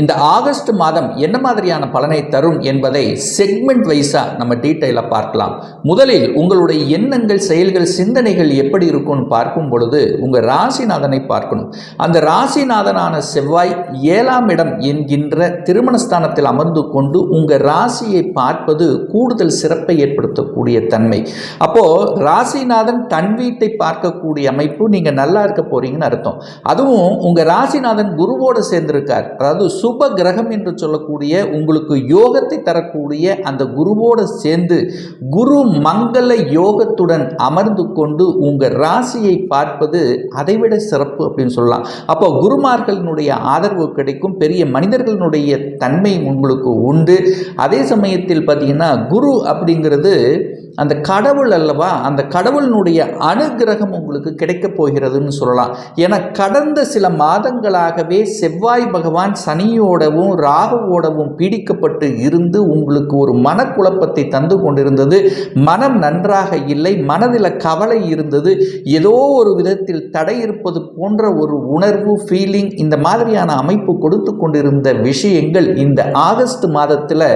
இந்த ஆகஸ்ட் மாதம் என்ன மாதிரியான பலனை தரும் என்பதை செக்மெண்ட் வைஸாக நம்ம டீட்டெயிலாக பார்க்கலாம். முதலில் உங்களுடைய எண்ணங்கள் செயல்கள் சிந்தனைகள் எப்படி இருக்கும்னு பார்க்கும் பொழுது உங்கள் ராசிநாதனை பார்க்கணும். அந்த ராசிநாதனான செவ்வாய் ஏழாம் இடம் என்கின்ற திருமணஸ்தானத்தில் அமர்ந்து கொண்டு உங்கள் ராசியை பார்ப்பது கூடுதல் சிறப்பை ஏற்படுத்தக்கூடிய தன்மை. அப்போது ராசிநாதன் தன் வீட்டை பார்க்கக்கூடிய அமைப்பு நீங்கள் நல்லா இருக்க போறீங்கன்னு அர்த்தம். அதுவும் உங்கள் ராசிநாதன் குருவோடு சேர்ந்திருக்கார். அதாவது சுப கிரகம் என்று சொல்லக்கூடிய உங்களுக்கு யோகத்தை தரக்கூடிய அந்த குருவோடு சேர்ந்து குரு மங்கள யோகத்துடன் அமர்ந்து கொண்டு உங்கள் ராசியை பார்ப்பது அதைவிட சிறப்பு அப்படின்னு சொல்லலாம். அப்போ குருமார்களினுடைய ஆதரவு கிடைக்கும் பெரிய மனிதர்களுடைய தன்மை உங்களுக்கு உண்டு. அதே சமயத்தில் பார்த்தீங்கன்னா குரு அப்படிங்கிறது அந்த கடவுள் அல்லவா அந்த கடவுளினுடைய அனுகிரகம் உங்களுக்கு கிடைக்கப் போகிறதுன்னு சொல்லலாம். என கடந்த சில மாதங்களாகவே செவ்வாய் பகவான் சனி சனியோடவும் ராகுவோடவும் பீடிக்கப்பட்டு இருந்து உங்களுக்கு ஒரு மனக்குழப்பத்தை தந்து கொண்டிருந்தது. மனம் நன்றாக இல்லை மனதில் கவலை இருந்தது. ஏதோ ஒரு விதத்தில் தடை இருப்பது போன்ற ஒரு உணர்வு ஃபீலிங் இந்த மாதிரியான அமைப்பு கொடுத்து கொண்டிருந்த விஷயங்கள் இந்த ஆகஸ்ட் மாதத்தில்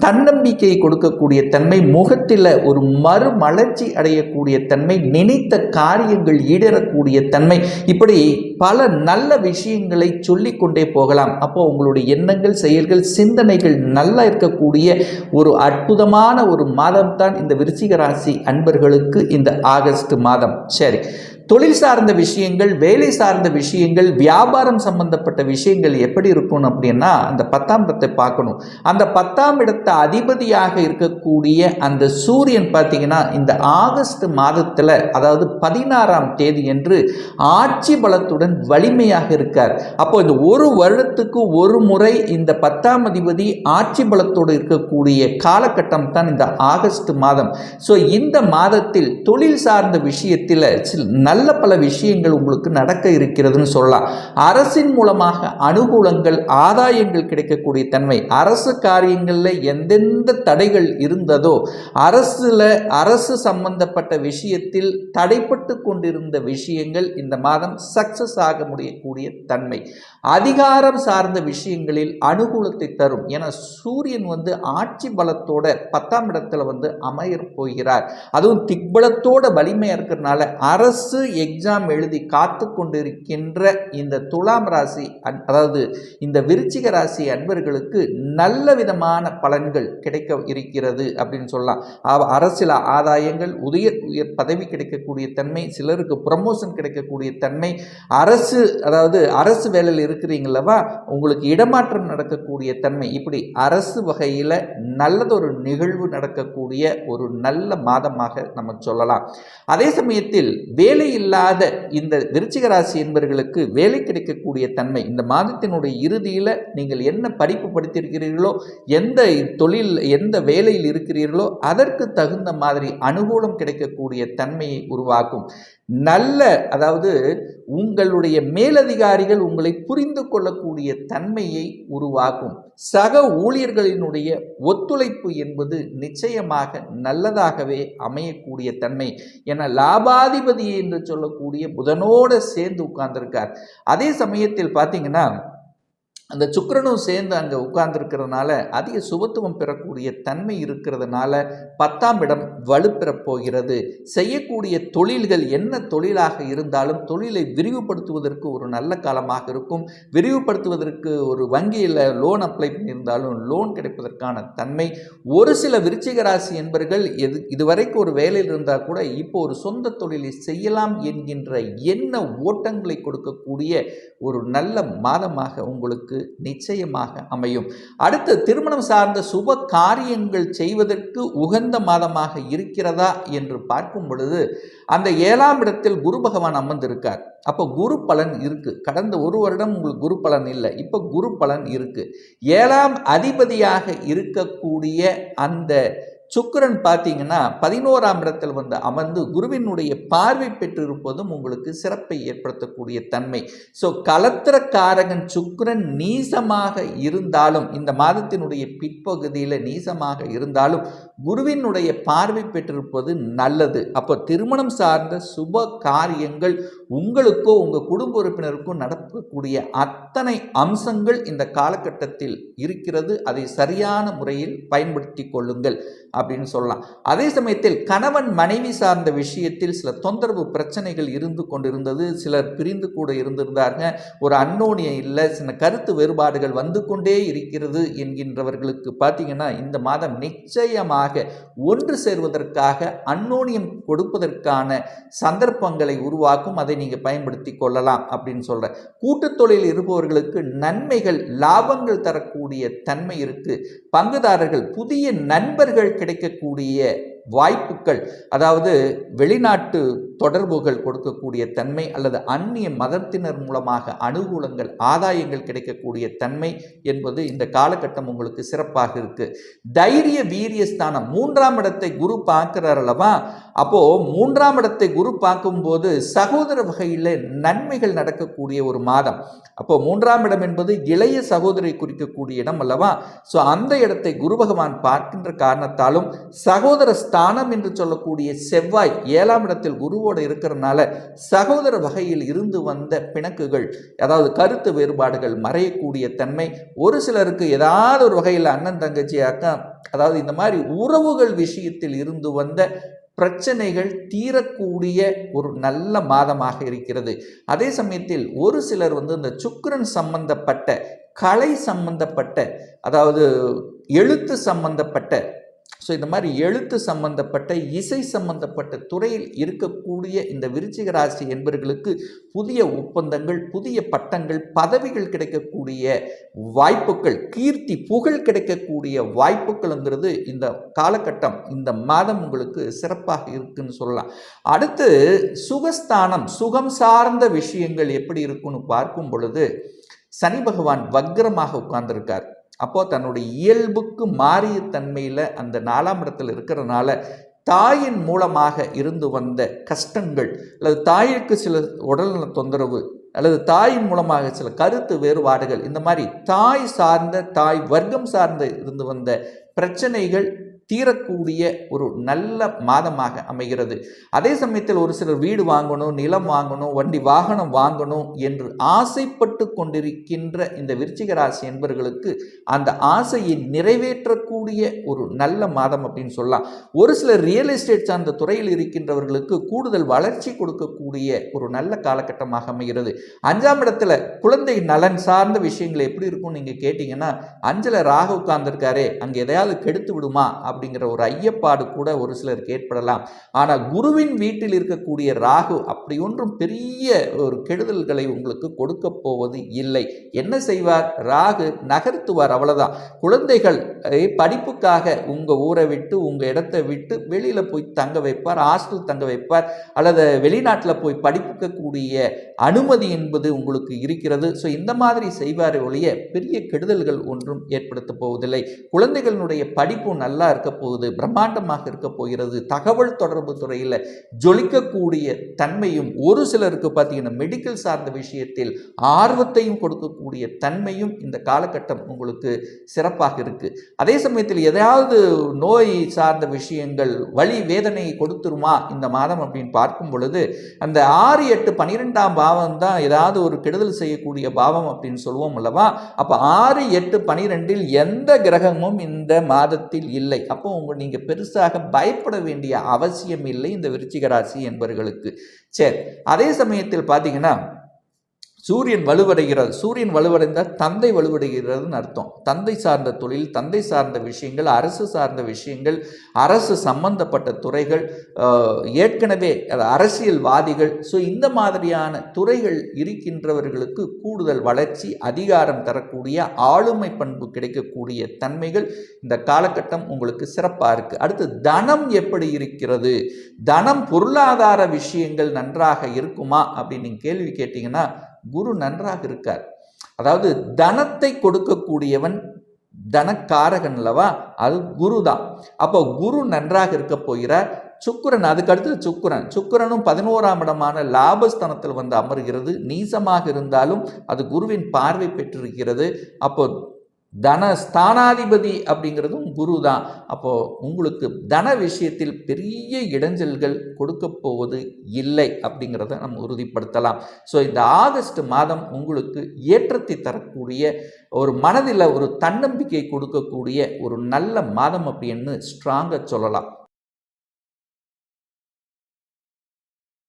தன்னம்பிக்கையை கொடுக்கக்கூடிய தன்மை முகத்தில் ஒரு மறுமலர்ச்சி அடையக்கூடிய தன்மை நினைத்த காரியங்கள் ஈடேறக்கூடிய தன்மை இப்படி பல நல்ல விஷயங்களை சொல்லி கொண்டே போகலாம். அப்போ உங்களுடைய எண்ணங்கள் செயல்கள் சிந்தனைகள் நல்லா இருக்கக்கூடிய ஒரு அற்புதமான ஒரு மாதம் தான் இந்த விருச்சிக ராசி அன்பர்களுக்கு இந்த ஆகஸ்ட் மாதம். சரி. தொழில் சார்ந்த விஷயங்கள் வேலை சார்ந்த விஷயங்கள் வியாபாரம் சம்பந்தப்பட்ட விஷயங்கள் எப்படி இருக்கும் அப்படின்னா அந்த பத்தாம் இடத்தை பார்க்கணும். அந்த பத்தாம் இடத்தை அதிபதியாக இருக்கக்கூடிய அந்த சூரியன் பார்த்தீங்கன்னா இந்த ஆகஸ்ட் மாதத்தில் அதாவது பதினாறாம் தேதி என்று ஆட்சி பலத்துடன் வலிமையாக இருக்கார். அப்போ இந்த ஒரு வருடத்துக்கு ஒரு முறை இந்த பத்தாம் அதிபதி ஆட்சி பலத்தோடு இருக்கக்கூடிய காலகட்டம் தான் இந்த ஆகஸ்ட் மாதம். ஸோ இந்த மாதத்தில் தொழில் சார்ந்த விஷயத்தில் நல்ல நல்ல பல விஷயங்கள் உங்களுக்கு நடக்க இருக்கிறதுன்னு சொல்லலாம். அரசின் மூலமாக அனுகூலங்கள் ஆதாயங்கள் கிடைக்கக்கூடிய தன்மை அரசு காரியங்களில் எந்தெந்த தடைகள் இருந்ததோ அரசில் அரசு சம்பந்தப்பட்ட விஷயத்தில் தடைப்பட்டு கொண்டிருந்த விஷயங்கள் இந்த மாதம் சக்சஸ் ஆக முடியக்கூடிய தன்மை. அதிகாரம் சார்ந்த விஷயங்களில் அனுகூலத்தை தரும். என சூரியன் வந்து ஆட்சி பலத்தோட பத்தாம் இடத்துல வந்து அமையப் போகிறார். அதுவும் திக்பலத்தோட வலிமையாக இருக்கிறதுனால அரசு எக்ஸாம் எழுதி காத்து கொண்டிருக்கின்ற இந்த துலாம் ராசி அதாவது இந்த விருச்சிக ராசி அன்பர்களுக்கு நல்ல விதமான பலன்கள் கிடைக்க இருக்கிறது அப்படின்னு சொல்லலாம். அரசியல் ஆதாயங்கள் உதய உயர் பதவி கிடைக்கக்கூடிய தன்மை சிலருக்கு ப்ரமோஷன் கிடைக்கக்கூடிய தன்மை அரசு அதாவது அரசு வேலையில் இருக்கிறீங்களவா உங்களுக்கு இடமாற்றம் நடக்கக்கூடிய தன்மை. இப்படி அரசு வகையில் நல்லதொரு நிகழ்வு நடக்கக்கூடிய ஒரு நல்ல மாதமாக நம்ம சொல்லலாம். அதே சமயத்தில் வேலையில் இல்லாத இந்த விருச்சிக ராசி என்பவர்களுக்கு வேலை கிடைக்கக்கூடிய தன்மை இந்த மாதத்தினுடைய இறுதியில் நீங்கள் என்ன படிப்பு படித்திருக்கிறீர்களோ எந்த தொழில் எந்த வேலையில் இருக்கிறீர்களோ அதற்கு தகுந்த மாதிரி அனுகூலம் கிடைக்கக்கூடிய தன்மையை உருவாக்கும். நல்ல அதாவது உங்களுடைய மேலதிகாரிகள் உங்களை புரிந்து கொள்ளக்கூடிய தன்மையை உருவாக்கும். சக ஊழியர்களினுடைய ஒத்துழைப்பு என்பது நிச்சயமாக நல்லதாகவே அமையக்கூடிய தன்மை. என லாபாதிபதி என்று சொல்லக்கூடிய புதனோடு சேர்ந்து உட்கார்ந்திருக்கார். அதே சமயத்தில் பார்த்தீங்கன்னா அந்த சுக்கரனும் சேர்ந்து அங்கே உட்கார்ந்துருக்கிறதுனால அதிக சுபத்துவம் பெறக்கூடிய தன்மை இருக்கிறதுனால பத்தாம் இடம் வலுப்பெறப் போகிறது. செய்யக்கூடிய தொழில்கள் என்ன தொழிலாக இருந்தாலும் தொழிலை விரிவுபடுத்துவதற்கு ஒரு நல்ல காலமாக இருக்கும். விரிவுபடுத்துவதற்கு ஒரு வங்கியில் லோன் அப்ளை பண்ணியிருந்தாலும் லோன் கிடைப்பதற்கான தன்மை. ஒரு சில விருச்சிக ராசி என்பர்கள் எது இதுவரைக்கும் ஒரு வேலையில் இருந்தால் கூட இப்போ ஒரு சொந்த தொழிலை செய்யலாம் என்கின்ற என்ன ஓட்டங்களை கொடுக்கக்கூடிய ஒரு நல்ல மாதமாக உங்களுக்கு நிச்சயமாக அமையும். அடுத்து திருமணம் சார்ந்த சுப காரியங்கள் செய்வதற்கு உகந்த மாதமாக இருக்கிறதா என்று பார்க்கும் பொழுது அந்த ஏழாம் இடத்தில் குரு பகவான் அமர்ந்திருக்கார். அப்போ குரு பலன் இருக்கு. கடந்த ஒரு வருடம் உங்களுக்கு குரு பலன் இல்லை. இப்போ குரு பலன் இருக்கு. ஏழாம் அதிபதியாக இருக்கக்கூடிய அந்த சுக்கரன் பார்த்தீங்கன்னா பதினோராம் இடத்தில் வந்து அமர்ந்து குருவினுடைய பார்வை பெற்றிருப்பதும் உங்களுக்கு சிறப்பை ஏற்படுத்தக்கூடிய தன்மை. ஸோ கலத்திரக்காரகன் சுக்கரன் நீசமாக இருந்தாலும் இந்த மாதத்தினுடைய பிற்பகுதியில் நீசமாக இருந்தாலும் குருவினுடைய பார்வை பெற்றிருப்பது நல்லது. அப்போ திருமணம் சார்ந்த சுப காரியங்கள் உங்களுக்கோ உங்கள் குடும்ப உறுப்பினருக்கோ நடக்கக்கூடிய அத்தனை அம்சங்கள் இந்த காலகட்டத்தில் இருக்கிறது. அதை சரியான முறையில் பயன்படுத்தி கொள்ளுங்கள். அப்படின்னு சொல்லலாம். அதே சமயத்தில் கணவன் மனைவி சார்ந்த விஷயத்தில் சில தொந்தரவு பிரச்சனைகள் இருந்து கொண்டிருந்தது. சிலர் பிரிந்து கூட இருந்திருந்தாங்க ஒரு அன்னோனியம் இல்லை. சில கருத்து வேறுபாடுகள் வந்து கொண்டே இருக்கிறது என்கின்றவர்களுக்கு பார்த்தீங்கன்னா இந்த மாதம் நிச்சயமாக ஒன்று சேர்வதற்காக அன்னோனியம் கொடுப்பதற்கான சந்தர்ப்பங்களை உருவாக்கும். அதை நீங்கள் பயன்படுத்தி கொள்ளலாம் அப்படின்னு சொல்கிறேன் கூட்டுத் தொழில் இருப்பவர்களுக்கு நன்மைகள் லாபங்கள் தரக்கூடிய தன்மை இருக்குது பங்குதாரர்கள் புதிய நண்பர்கள் கிடைக்கக்கூடிய வாய்ப்புகள் அதாவது வெளிநாட்டு தொடர்புகள் கொடுக்கக்கூடிய தன்மை அல்லது அந்நிய மதத்தினர் மூலமாக அனுகூலங்கள் ஆதாயங்கள் கிடைக்கக்கூடிய தன்மை என்பது இந்த காலகட்டம் உங்களுக்கு சிறப்பாக இருக்கு. தைரிய வீரிய ஸ்தானம் மூன்றாம் இடத்தை குரு பார்க்கிறார் அல்லவா? அப்போ மூன்றாம் இடத்தை குரு பார்க்கும்போது சகோதர வகையில் நன்மைகள் நடக்கக்கூடிய ஒரு மாதம். அப்போ மூன்றாம் இடம் என்பது இளைய சகோதரி குறிக்கக்கூடிய இடம் அல்லவா? ஸோ அந்த இடத்தை குரு பகவான் பார்க்கின்ற காரணத்தாலும் சகோதர ஸ்தானம் என்று சொல்லக்கூடிய செவ்வாய் ஏழாம் இடத்தில் குருவோடு இருக்கிறனால சகோதர வகையில் இருந்து வந்த பிணக்குகள் அதாவது கருத்து வேறுபாடுகள் மறையக்கூடிய தன்மை ஒரு சிலருக்கு ஏதாவது ஒரு வகையில் அண்ணன் தங்கச்சி அக்கா அதாவது இந்த மாதிரி உறவுகள் விஷயத்தில் இருந்து வந்த பிரச்சனைகள் தீரக்கூடிய ஒரு நல்ல மாதமாக இருக்கிறது. அதே சமயத்தில் ஒரு சிலர் வந்து இந்த சுக்கரன் சம்பந்தப்பட்ட கலை சம்பந்தப்பட்ட அதாவது எழுத்து சம்பந்தப்பட்ட ஸோ இந்த மாதிரி எழுத்து சம்பந்தப்பட்ட இசை சம்பந்தப்பட்ட துறையில் இருக்கக்கூடிய இந்த விருச்சிக ராசி என்பவர்களுக்கு புதிய ஒப்பந்தங்கள் புதிய பட்டங்கள் பதவிகள் கிடைக்கக்கூடிய வாய்ப்புகள் கீர்த்தி புகழ் கிடைக்கக்கூடிய வாய்ப்புகள்ங்கிறது இந்த காலகட்டம் இந்த மாதம் உங்களுக்கு சிறப்பாக இருக்குன்னு சொல்லலாம். அடுத்து சுகஸ்தானம் சுகம் சார்ந்த விஷயங்கள் எப்படி இருக்குன்னு பார்க்கும் பொழுது சனி பகவான் வக்ரமாக உட்கார்ந்திருக்கார். அப்போது தன்னுடைய இயல்புக்கு மாறிய தன்மையில் அந்த நாலாம் இடத்தில் இருக்கிறனால தாயின் மூலமாக இருந்து வந்த கஷ்டங்கள் அல்லது தாயிற்கு சில உடல்நல தொந்தரவு அல்லது தாயின் மூலமாக சில கருத்து வேறுபாடுகள் இந்த மாதிரி தாய் சார்ந்த தாய் வர்க்கம் சார்ந்த இருந்து வந்த பிரச்சனைகள் தீரக்கூடிய ஒரு நல்ல மாதமாக அமைகிறது. அதே சமயத்தில் ஒரு சிலர் வீடு வாங்கணும் நிலம் வாங்கணும் வண்டி வாகனம் வாங்கணும் என்று ஆசைப்பட்டு கொண்டிருக்கின்ற இந்த விருச்சிக ராசி என்பவர்களுக்கு அந்த ஆசையை நிறைவேற்றக்கூடிய ஒரு நல்ல மாதம் அப்படின்னு சொல்லலாம். ஒரு சிலர் ரியல் எஸ்டேட் சார்ந்த துறையில் இருக்கின்றவர்களுக்கு கூடுதல் வளர்ச்சி கொடுக்கக்கூடிய ஒரு நல்ல காலகட்டமாக அமைகிறது. அஞ்சாம் இடத்துல குழந்தை நலன் சார்ந்த விஷயங்கள் எப்படி இருக்கும் நீங்கள் கேட்டிங்கன்னா அஞ்சல ராக உட்கார்ந்துருக்காரே அங்கே எதையாவது கெடுத்து விடுமா அப்படிங்கிற ஒரு ஐயப்பாடு கூட ஒரு சிலருக்கு ஏற்படலாம். ஆனால் குருவின் வீட்டில் இருக்கக்கூடிய ராகு அப்படி ஒன்றும் பெரிய ஒரு கெடுதல்களை உங்களுக்கு கொடுக்க போவது இல்லை. என்ன செய்வார்? ராகு நகர்த்துவார் அவ்வளவுதான். குழந்தைகள் படிப்புக்காக உங்கள் ஊரை விட்டு உங்கள் இடத்தை விட்டு வெளியில் போய் தங்க வைப்பார் ஹாஸ்டல் தங்க வைப்பார் அல்லது வெளிநாட்டில் போய் படிக்கக்கூடிய அனுமதி என்பது உங்களுக்கு இருக்கிறது. ஸோ இந்த மாதிரி செய்வார் ஒழிய பெரிய கெடுதல்கள் ஒன்றும் ஏற்படுத்த போவதில்லை. குழந்தைகளுடைய படிப்பு நல்லா இருக்க போகுது பிரம்மாண்டமாக இருக்க போகிறது தகவல் தொடர்பு துறையில் ஜொலிக்கக்கூடிய தன்மையும் ஒரு சிலருக்கு பார்த்தீங்கன்னா மெடிக்கல் சார்ந்த விஷயத்தில் ஆர்வத்தையும் கொடுக்கக்கூடிய தன்மையும் இந்த காலகட்டம் உங்களுக்கு சிறப்பாக இருக்குது அதே சமயத்தில் எதையாவது நோய் சார்ந்த விஷயங்கள் வழி வேதனையை கொடுத்துருமா இந்த மாதம் அப்படின்னு பார்க்கும் பொழுது அந்த ஆறு எட்டு பன்னிரெண்டாம் பாவம் தான் ஏதாவது ஒரு கெடுதல் செய்யக்கூடிய பாவம் அப்படின்னு சொல்லுவோம் அல்லவா? அப்போ ஆறு எட்டு பனிரெண்டில் எந்த கிரகமும் இந்த மாதத்தில் இல்லை. அப்போ உங்க நீங்கள் பெருசாக பயப்பட வேண்டிய அவசியம் இல்லை இந்த விருச்சிக ராசி என்பவர்களுக்கு சரி அதே சமயத்தில் பார்த்தீங்கன்னா சூரியன் வலுவடைகிறது. சூரியன் வலுவடைந்தால் தந்தை வலுவடைகிறதுன்னு அர்த்தம். தந்தை சார்ந்த தொழில் தந்தை சார்ந்த விஷயங்கள் அரசு சார்ந்த விஷயங்கள் அரசு சம்பந்தப்பட்ட துறைகள் ஏற்கனவே அது அரசியல்வாதிகள். ஸோ இந்த மாதிரியான துறைகள் இருக்கின்றவர்களுக்கு கூடுதல் வளர்ச்சி அதிகாரம் தரக்கூடிய ஆளுமை பண்பு கிடைக்கக்கூடிய தன்மைகள் இந்த காலகட்டம் உங்களுக்கு சிறப்பாக இருக்குது அடுத்து தனம் எப்படி இருக்கிறது? தனம் பொருளாதார விஷயங்கள் நன்றாக இருக்குமா அப்படின்னு நீங்கள் கேள்வி கேட்டிங்கன்னா குரு நன்றாக இருக்கார். அதாவது தனத்தை கொடுக்கக்கூடியவன் தனக்காரகன் அல்லவா? அது குரு தான் அப்போ குரு நன்றாக இருக்க போகிறார். சுக்கிரன் அதுக்கடுத்து சுக்கிரன். சுக்கிரனும் பதினோராம் இடமான லாபஸ்தானத்தில் வந்து அமர்கிறது. நீசமாக இருந்தாலும் அது குருவின் பார்வை பெற்றிருக்கிறது. அப்போ தன ஸ்தானாதிபதி அப்படிங்கிறதும் குரு தான் அப்போது உங்களுக்கு தன விஷயத்தில் பெரிய இடைஞ்சல்கள் கொடுக்க போவது இல்லை அப்படிங்கிறத நம்ம உறுதிப்படுத்தலாம். ஸோ இந்த ஆகஸ்ட் மாதம் உங்களுக்கு ஏற்றத்தை தரக்கூடிய ஒரு மனதில் ஒரு தன்னம்பிக்கை கொடுக்கக்கூடிய ஒரு நல்ல மாதம் அப்படின்னு ஸ்ட்ராங்காக சொல்லலாம்.